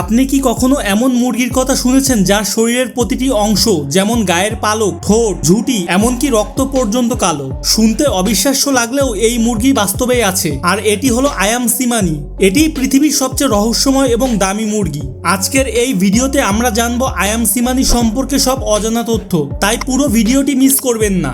আপনি কি কখনো এমন মুরগির কথা শুনেছেন যার শরীরের প্রতিটি অংশ, যেমন গায়ের পালক, ঠোঁট, ঝুঁটি, এমনকি রক্ত পর্যন্ত কালো? শুনতে অবিশ্বাস্য লাগলেও এই মুরগি বাস্তবেই আছে। আর এটি হলো আয়াম সিমানি। এটি পৃথিবীর সবচেয়ে রহস্যময় এবং দামি মুরগি। আজকের এই ভিডিওতে আমরা জানব আয়াম সিমানি সম্পর্কে সব অজানা তথ্য। তাই পুরো ভিডিওটি মিস করবেন না।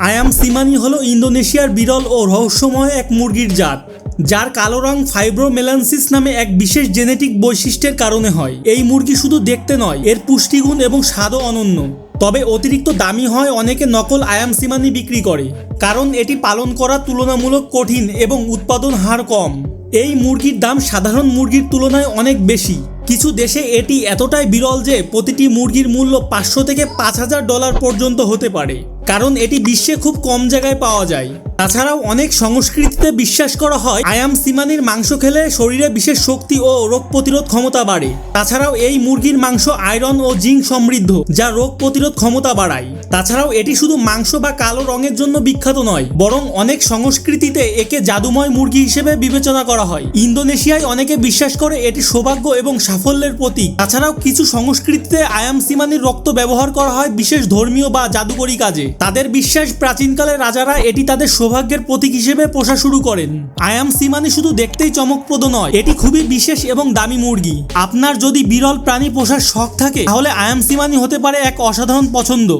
আয়াম সিমানি হলো ইন্দোনেশিয়ার বিরল ও রহস্যময় এক মুরগির জাত। যার কালো রং ফাইব্রোমেলানসিস নামে এক বিশেষ জেনেটিক বৈশিষ্ট্যের কারণে হয়। এই মুরগি শুধু দেখতে নয়, এর পুষ্টিগুণ এবং স্বাদও অনন্য। তবে অতিরিক্ত দামি হয় অনেকে নকল আয়াম সিমানি বিক্রি করে, কারণ এটি পালন করা তুলনামূলক কঠিন এবং উৎপাদন হার কম। এই মুরগির দাম সাধারণ মুরগির তুলনায় অনেক বেশি। কিছু দেশে এটি এতটাই বিরল যে প্রতিটি মুরগির মূল্য পাঁচশো থেকে পাঁচ হাজার ডলার পর্যন্ত হতে পারে, কারণ এটি বিশ্বে খুব কম জায়গায় পাওয়া যায়। তাছাড়াও অনেক সংস্কৃতিতে বিশ্বাস করা হয়, আয়াম সিমানির মাংস খেলে শরীরে বিশেষ শক্তি ও রোগ প্রতিরোধ ক্ষমতা বাড়ে। তাছাড়াও এই মুরগির মাংস আয়রন ও জিঙ্ক সমৃদ্ধ, যা রোগ প্রতিরোধ ক্ষমতা বাড়ায়। তাছাড়াও এটি শুধু মাংস বা কালো রঙের জন্য বিখ্যাত নয়, বরং অনেক সংস্কৃতিতে একে জাদুময় মুরগি হিসেবে বিবেচনা করা হয়। ইন্দোনেশিয়ায় অনেকে বিশ্বাস করে এটি সৌভাগ্য এবং সাফল্যের প্রতীক। তাছাড়াও কিছু সংস্কৃতিতে আয়াম সিমানির রক্ত ব্যবহার করা হয় বিশেষ ধর্মীয় বা জাদুকরী কাজে। তাদের বিশ্বাস প্রাচীনকালে রাজারা এটি তাদের সৌভাগ্যের প্রতীক হিসেবে পোষা শুরু করেন। আয়াম সিমানি শুধু দেখতেই চমকপ্রদ নয়, এটি খুবই বিশেষ এবং দামি মুরগি। আপনার যদি বিরল প্রাণী পোষার শখ থাকে, তাহলে আয়াম সিমানি হতে পারে এক অসাধারণ পছন্দ।